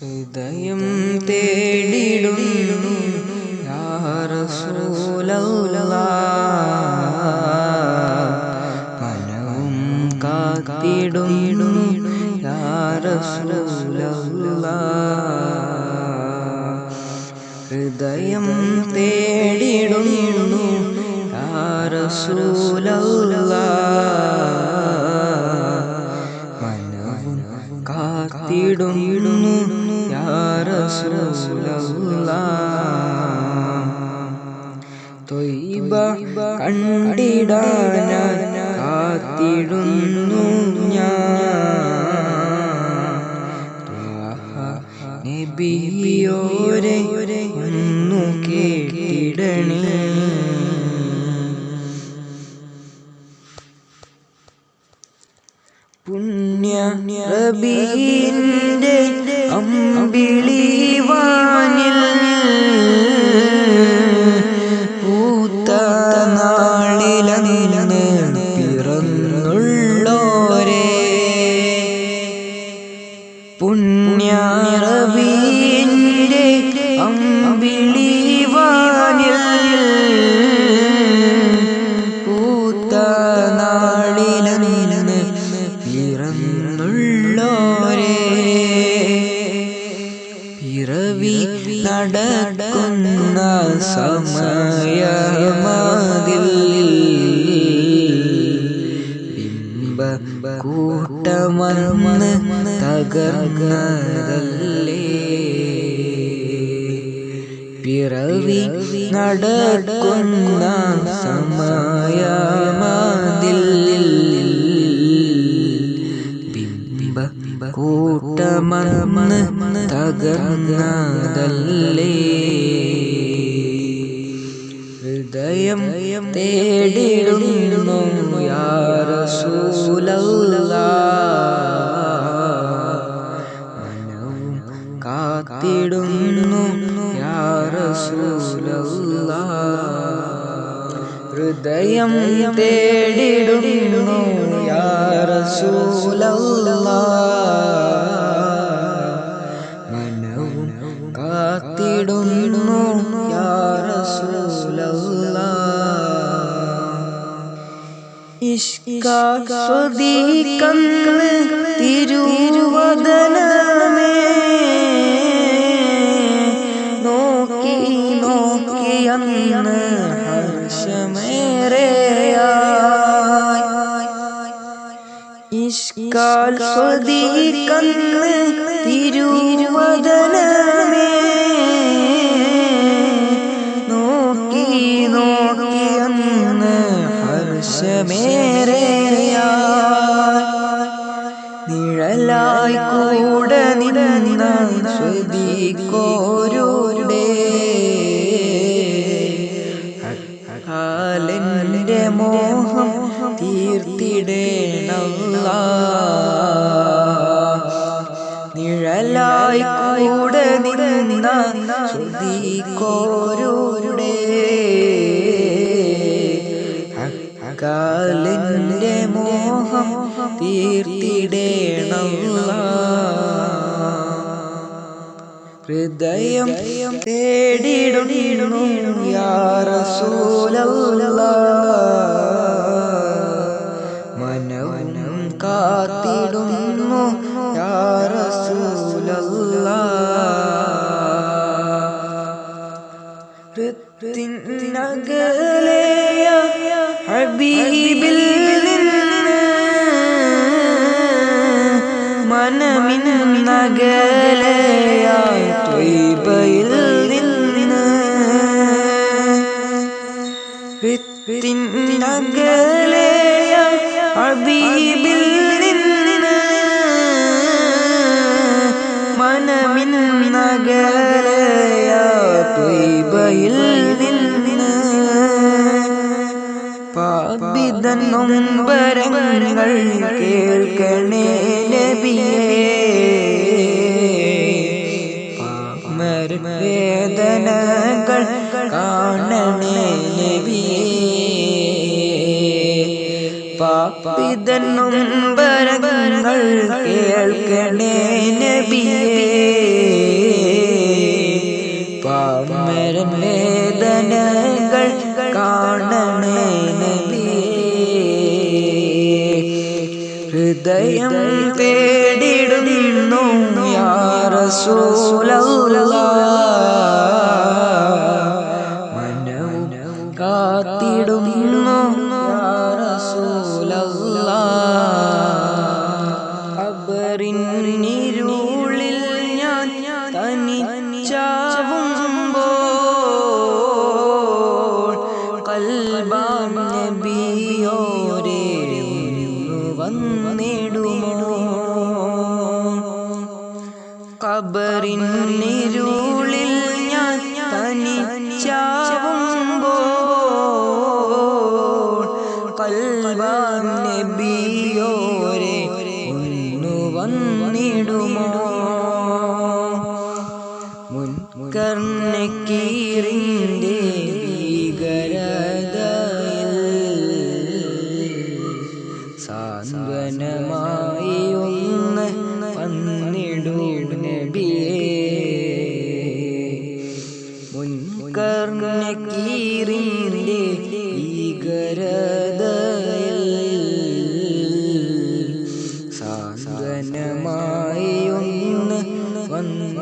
ഹൃദയം റസൂലല്ലാ. മനവും കാത്തിടും ഹൃദയം റസൂലല്ലാ. മനവും റസൂലല്ലാ തൊയ്ബ കണ്ടിടാന കാത്തിടുന്നു ഞാൻ. ഒന്നു കേട്ടിടണേ. പുണ്യ റബീന്റെ അമ്പിളി വാനിൽ പൂത്ത നാളിലന്ന് പിറന്നുള്ളോരേ. പുണ്യ റബീന്റെ പിറവി നടക്കുന്ന സമയമതിൽ ബിംബ കൂട്ടമന്ന് തകർന്നതല്ലേ? പിറവി നടക്കുന്ന സമയമതിൽ ബിംബ കൂട്ടമന്ന് തകർന്നതല്ലേ? ഹൃദയം തേടിടുന്നു യാ റസൂലല്ലാ മനവും കാത്തിടുന്നു യാ റസൂലല്ലാ ഹൃദയം തേടിടുന്നു യാ റസൂലല്ലാ ഇഷ്കാസ്വദീകന്ന് തിരുവദനമേ നോക്കി നോക്കി അന്ന് ഹർഷമേറെയായി. ഇഷ്കാൽ സ്വദീകന്ന് സ്വദീകോരുടെ ഹാലന്റെ മോഹം തീർത്തിടേണല്ല നിഴലായി കൂടെ നിന്ന ശ്രുതിക്കോരുടെ കാലിന്റെ മോഹം തീർത്തിടേണല്ല ഹൃദയം തേടിയിടുന്നു യാ റസൂലല്ലാ. ഹൃത്തിനകലെയ ഹബീബിൽ നിന്ന് മനമിൻ നഗലയ ത്വയ്ബയിൽ നിന്ന് പാപിതൻ നൊമ്പരങ്ങൾ കേൾക്കണേ നബിയേ. വേദനകൾ കാണണേ പാപ്പിതനും പരങ്ങൾ കേൾക്കണേ നബിയേ പാമരം വേദനകൾ കാണണേ നബിയേ ഹൃദയം തേടിടുന്നു യാ റസൂലല്ലാ. റസൂലല്ലാ ഖബറിനിരുളിൽ ഞാൻ തനിച്ചാവുമ്പോൾ കൽബാൻ നബിയോരേ വന്നിടുമോ ഖബറിനിരുളിൽ മുൻകർണക്കീറിന്റെ ഭീകരതയിൽ ഒന്ന്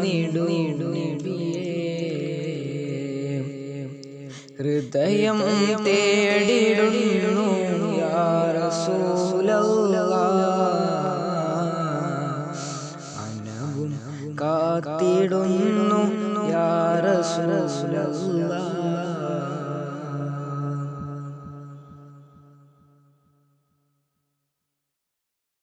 ഹൃദയം മനവും കാത്തിടുന്നു യാ റസൂലല്ലാ